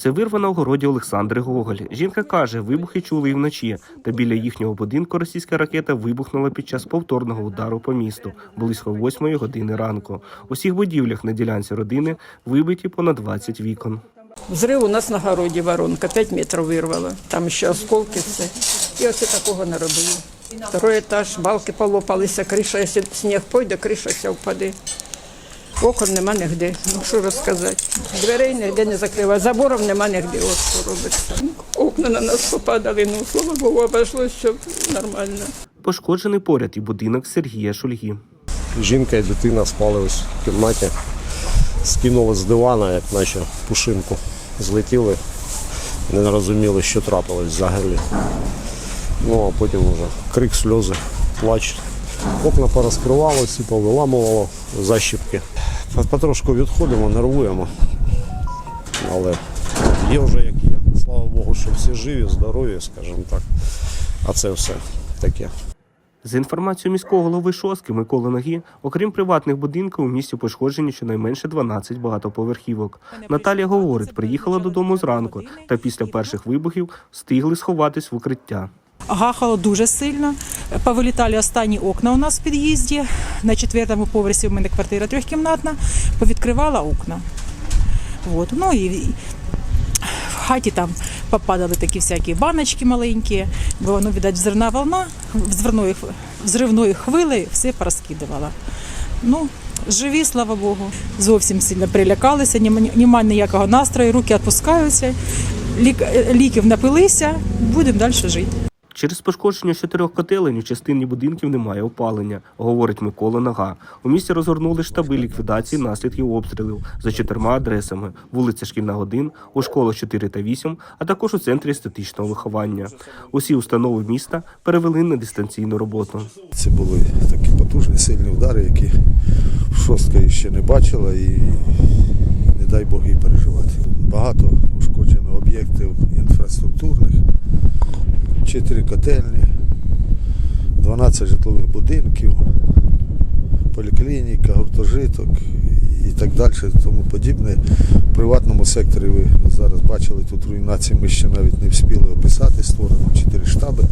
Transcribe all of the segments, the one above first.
Це вирва на огороді Олександри Гоголь. Жінка каже, вибухи чули і вночі. Та біля їхнього будинку російська ракета вибухнула під час повторного удару по місту близько 8 години ранку. У всіх будівлях на ділянці родини вибиті понад 20 вікон. Взрыв у нас на городі воронка, 5 метрів вирвало. Там ще осколки все. І оце такого наробили. Второй етаж, балки полопалися, криша, якщо сніг пойде, криша вся впаде. Окон нема нігде. Ну що розказати. Дверей ніде не закриває, заборів нема нігде. От що робиться. Ну, Окна на нас попадали, ну слава Богу, обійшлося все нормально. Пошкоджений поряд і будинок Сергія Шульги. Жінка і дитина спали ось в кімнаті, скинули з дивана, як наче пушинку. Злетіли, не розуміли, що трапилось взагалі. Ну а потім вже крик, сльози, плач. Окна порозкривалися, повиламувало защіпки. Потрошку відходимо, нервуємо. Але є вже як є. Слава Богу, що всі живі, здорові, скажімо так. А це все таке. За інформацією міського голови Шоски Миколи Нагі, окрім приватних будинків, у місті пошкоджені щонайменше 12 багатоповерхівок. Наталія говорить, приїхала додому зранку та після перших вибухів встигли сховатись в укриття. Гахало дуже сильно. Повилітали останні окна у нас в під'їзді. На четвертому поверсі в мене квартира трьохкімнатна. Повідкривала окна. От. Ну і в хаті там попадали такі всякі баночки маленькі, бо воно, видать, взривна волна, взривної, взривної хвили все порозкидувала. Ну, живі, слава Богу. Зовсім сильно прилякалися, нема- нема ніякого настрою, руки відпускаються, лік- ліків напилися, будемо далі жити. Через пошкодження чотирьох котелень у частині будинків немає опалення, говорить Микола Нага. У місті розгорнули штаби ліквідації наслідків обстрілів за чотирма адресами: вулиця Шкільна 1, у школах 4 та 8, а також у центрі естетичного виховання. Усі установи міста перевели на дистанційну роботу. Це були такі потужні сильні удари, які шостка ще не бачила і не дай Бог їй переживати. Багато ушкоджено об'єктів 4 котельні, 12 житлових будинків, поліклініка, гуртожиток і так далі, тому подібне. В приватному секторі ви зараз бачили тут руйнації, ми ще навіть не встигли описати, створено 4 штаби.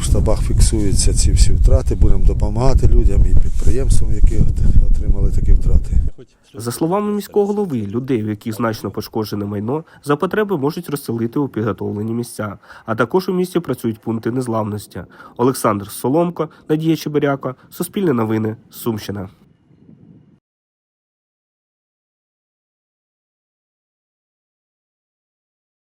В штабах фіксуються ці всі втрати, будемо допомагати людям і підприємствам, які отримали такі втрати. За словами міського голови, людей, у яких значно пошкоджене майно, за потреби можуть розселити у підготовлені місця. А також у місті працюють пункти незламності. Олександр Соломко, Надія Чебиряко, Суспільне новини, Сумщина.